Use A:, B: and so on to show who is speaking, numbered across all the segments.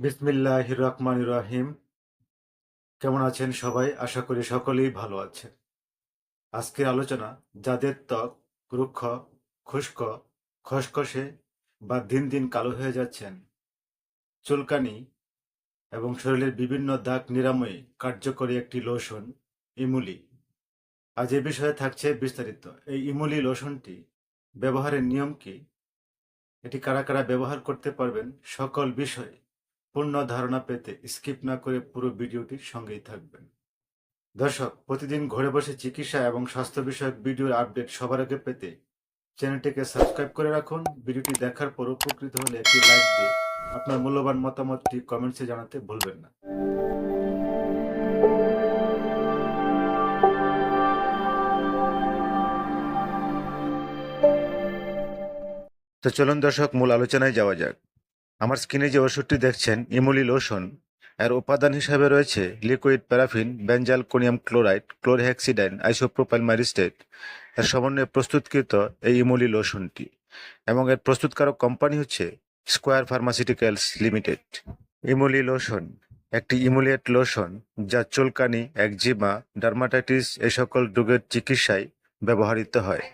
A: বিসমিল্লাহ রহমান রাহিম। কেমন আছেন সবাই? আশা করি সকলেই ভালো আছেন। আজকের আলোচনা যাদের ত্বক রুক্ষ খুস্ক খসখসে বা দিন দিন কালো হয়ে যাচ্ছেন, চুলকানি এবং শরীরের বিভিন্ন দাগ নিরাময়ে কার্যকরী একটি লোশন, ইমুলি। আজ এ বিষয়ে থাকছে বিস্তারিত। এই ইমুলি লোশনটি ব্যবহারের নিয়ম কি? এটি কারা কারা ব্যবহার করতে পারবেন? সকল বিষয়ে পূর্ণ ধারণা পেতে স্কিপ না করে পুরো ভিডিওটি সঙ্গেই থাকবেন। দর্শক, প্রতিদিন ঘরে বসে চিকিৎসা এবং স্বাস্থ্য বিষয়ক ভিডিওর আপডেট সবার আগে পেতে চ্যানেলটিকে সাবস্ক্রাইব করে রাখুন। ভিডিওটি দেখার পর উপকৃত হলে একটি লাইক দিয়ে আপনার মূল্যবান মতামতটি কমেন্টসে জানাতে ভুলবেন না। তো চলুন দর্শক, মূল আলোচনায় যাওয়া যাক। আমার স্কিনে যে ওষুধটি দেখছেন ইমুলি লোশন এর উপাদান হিসাবে রয়েছে liquid paraffin benzalkonium chloride, chlorhexidine isopropyl myristate এর সমন্বয়ে প্রস্তুতকৃত এই ইমুলি লোশনটি এবং এর প্রস্তুতকারক কোম্পানি হচ্ছে Square pharmaceuticals limited. Emolly lotion একটি ইমুলিয়েট লোশন যা চুলকানি, একজিমা, ডার্মাটাইটিস এই সকল রোগের চিকিৎসায় ব্যবহৃত হয়।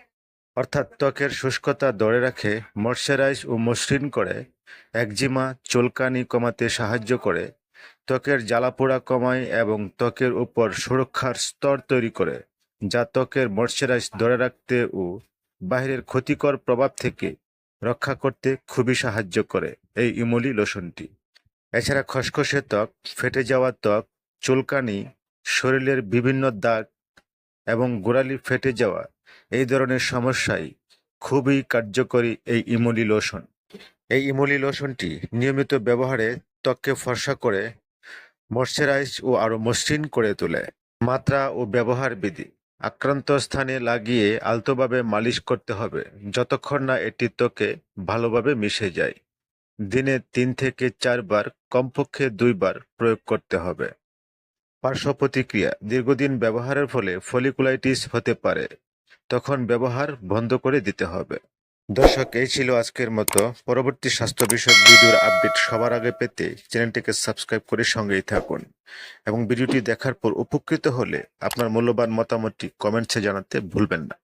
A: অর্থাৎ ত্বকের শুষ্কতা ধরে রাখে, ময়শ্চারাইজ ও মসৃণ করে একজিমা চুলকানি কমাতে সাহায্য করে, ত্বকের জ্বালাপোড়া কমায় এবং ত্বকের উপর সুরক্ষার স্তর তৈরি করে, যা ত্বকের ময়শ্চারাইজ ধরে রাখতে ও বাহিরের ক্ষতিকর প্রভাব থেকে রক্ষা করতে খুবই সাহায্য করে এই ইমলি লোশনটি। এছাড়া খসখসে ত্বক, ফেটে যাওয়া ত্বক, চুলকানি, শরীরের বিভিন্ন দাগ এবং গোড়ালি ফেটে যাওয়া এই ধরনের সমস্যায় খুবই কার্যকরী এই ইমলি লোশন। এই ইমলি লোশনটি নিয়মিত ব্যবহারে ত্বককে ফর্সা করে, ময়শ্চারাইজ ও আরও মসৃণ করে তোলে। মাত্রা ও ব্যবহার বিধি। আক্রান্ত স্থানে লাগিয়ে আলতোভাবে মালিশ করতে হবে, যতক্ষণ না এটি ত্বকে ভালোভাবে মিশে যায়। দিনে তিন থেকে চারবার কমপক্ষে দুইবার প্রয়োগ করতে হবে। পার্শ্ব প্রতিক্রিয়া। দীর্ঘদিন ব্যবহারের ফলে ফলিকুলাইটিস হতে পারে। তখন ব্যবহার বন্ধ করে দিতে হবে। দর্শক, এই ছিল আজকের মতো। পরবর্তী স্বাস্থ্য বিষয়ক ভিডিওর আপডেট সবার আগে পেতে চ্যানেলটিকে সাবস্ক্রাইব করে সঙ্গেই থাকুন এবং ভিডিওটি দেখার পর উপকৃত হলে আপনার মূল্যবান মতামতটি কমেন্টসে জানাতে ভুলবেন না।